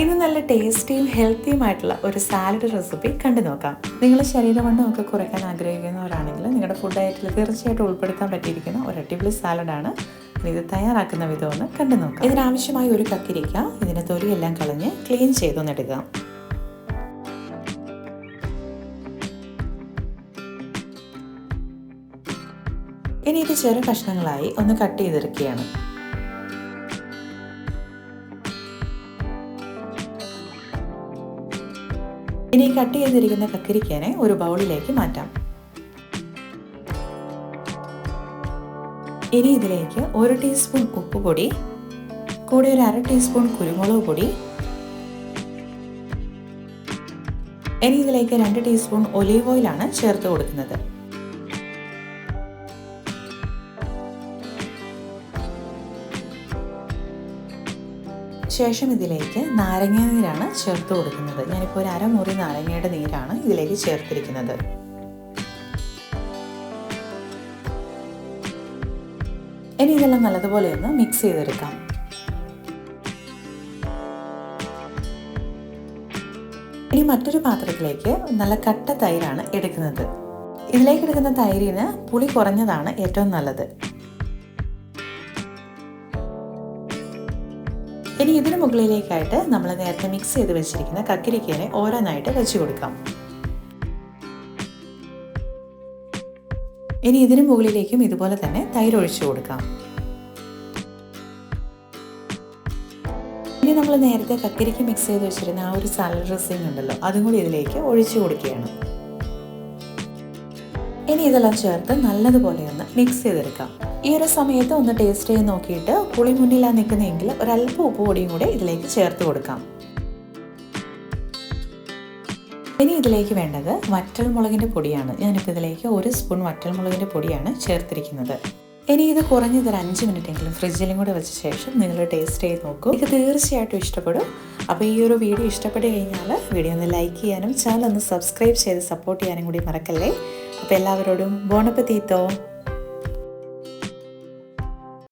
ഇന്ന് നല്ല ടേസ്റ്റിയും ഹെൽത്തിയുമായിട്ടുള്ള ഒരു സാലഡ് റെസിപ്പി കണ്ടു നോക്കാം. നിങ്ങൾ ശരീരമണ്ണം ഒക്കെ കുറയ്ക്കാൻ ആഗ്രഹിക്കുന്നവരാണെങ്കിൽ നിങ്ങളുടെ ഫുഡ് ഡയറ്റിൽ തീർച്ചയായിട്ടും ഉൾപ്പെടുത്താൻ പറ്റിയിരിക്കുന്ന ഒരു അടിപൊളി സാലഡാണ് ഇത് തയ്യാറാക്കുന്ന വിധം ഒന്ന് കണ്ടു നോക്കാം. ഇതിനാവശ്യമായ ഒരു കക്കിരിക്ക ഇതിന്റെ തൊലിയെല്ലാം കളഞ്ഞ് ക്ലീൻ ചെയ്തൊന്നെടുക്കാം. ഇനി ഇത് ചെറു കഷ്ണങ്ങളായി ഒന്ന് കട്ട് ചെയ്തെടുക്കുകയാണ്. ഇനി കട്ട് ചെയ്തിരിക്കുന്ന കക്കരിക്കാനെ ഒരു ബൗളിലേക്ക് മാറ്റാം. ഇനി ഇതിലേക്ക് ഒരു ടീസ്പൂൺ ഉപ്പുപൊടി കൂടെ ഒരു അര ടീസ്പൂൺ കുരുമുളക് പൊടി ഇനി ഇതിലേക്ക് രണ്ട് ടീസ്പൂൺ ഒലീവ് ഓയിലാണ് ചേർത്ത് കൊടുക്കുന്നത്. ശേഷം ഇതിലേക്ക് നാരങ്ങ നീരാണ് ചേർത്ത് കൊടുക്കുന്നത്. ഞാനിപ്പോൾ ഒരു അരമുറി നാരങ്ങയുടെ നീരാണ് ഇതിലേക്ക് ചേർത്തിരിക്കുന്നത്. ഇനി ഇതെല്ലാം നല്ലതുപോലെ ഒന്ന് മിക്സ് ചെയ്തെടുക്കാം. ഇനി മറ്റൊരു പാത്രത്തിലേക്ക് നല്ല കട്ട തൈരാണ് എടുക്കുന്നത്. ഇതിലേക്ക് എടുക്കുന്ന തൈരിന് പുളി കുറഞ്ഞതാണ് ഏറ്റവും നല്ലത്. ഇനി ഇതിന് മുകളിലേക്കായിട്ട് നമ്മൾ നേരത്തെ മിക്സ് ചെയ്ത് വെച്ചിരിക്കുന്ന കക്കിരിക്കേനെ ഓരോന്നായിട്ട് വെച്ച് കൊടുക്കാം. ഇനി ഇതിന് മുകളിലേക്കും ഇതുപോലെ തന്നെ തൈര് ഒഴിച്ചു കൊടുക്കാം. ഇനി നമ്മൾ നേരത്തെ കക്കരിക്ക് മിക്സ് ചെയ്ത് വെച്ചിരുന്ന ആ ഒരു സാലഡ് ഡ്രസ്സിംഗ് ഉണ്ടല്ലോ അതും കൂടി ഇതിലേക്ക് ഒഴിച്ചു കൊടുക്കുകയാണ്. ഇനി ഇതെല്ലാം ചേർത്ത് നല്ലതുപോലെ ഒന്ന് മിക്സ് ചെയ്തെടുക്കാം. ഈ ഒരു സമയത്ത് ഒന്ന് ടേസ്റ്റ് ചെയ്ത് നോക്കിയിട്ട് പുളി മുന്നിലാണ് നിൽക്കുന്നതെങ്കിൽ ഒരല്പം ഉപ്പ് പൊടിയും കൂടെ ഇതിലേക്ക് ചേർത്ത് കൊടുക്കാം. ഇനി ഇതിലേക്ക് വേണ്ടത് വറ്റൽ മുളകിന്റെ പൊടിയാണ്. ഞാനിപ്പോൾ ഇതിലേക്ക് ഒരു സ്പൂൺ വറ്റൽ മുളകിന്റെ പൊടിയാണ് ചേർത്തിരിക്കുന്നത്. ഇനി ഇത് കുറഞ്ഞത് ഒരു അഞ്ച് മിനിറ്റ് എങ്കിലും ഫ്രിഡ്ജിലും കൂടെ വെച്ച ശേഷം നിങ്ങൾ ടേസ്റ്റ് ചെയ്ത് നോക്കൂ. ഇത് തീർച്ചയായിട്ടും ഇഷ്ടപ്പെടും. അപ്പോൾ ഈ ഒരു വീഡിയോ ഇഷ്ടപ്പെട്ട് കഴിഞ്ഞാൽ വീഡിയോ ഒന്ന് ലൈക്ക് ചെയ്യാനും ചാനൽ ഒന്ന് സബ്സ്ക്രൈബ് ചെയ്ത് സപ്പോർട്ട് ചെയ്യാനും കൂടി മറക്കല്ലേ? അപ്പോൾ എല്ലാവരോടും ബോണപ്പത്തീത്തോ